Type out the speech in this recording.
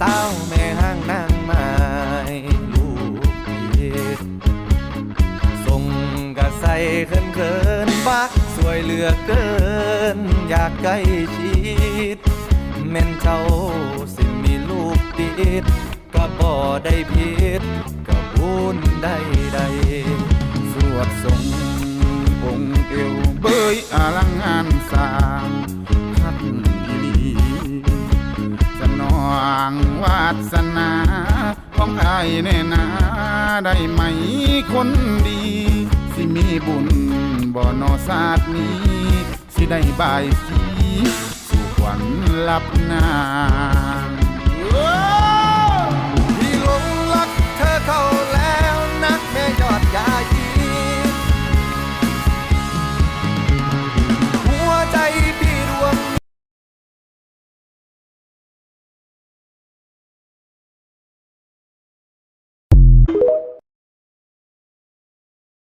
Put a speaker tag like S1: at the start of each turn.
S1: สาแม่ห้างนางไม้ลูกผิดส่งกะใส่เขินเขินบ้าสวยเหลือเกิน อยากใกล้ชิดแม่นเจ้าสิมีลูกติดก็บ่ได้ผิดก็บุญได้ใด
S2: สวดทรงองค์เอวเบยอลังงานสร้าง งวาสนาของไอ้แน่นาได้ไหมคนดี สิมีบุญบ่นอศาสตร์นี้ สิได้บายสีสู่ขวัญลับนา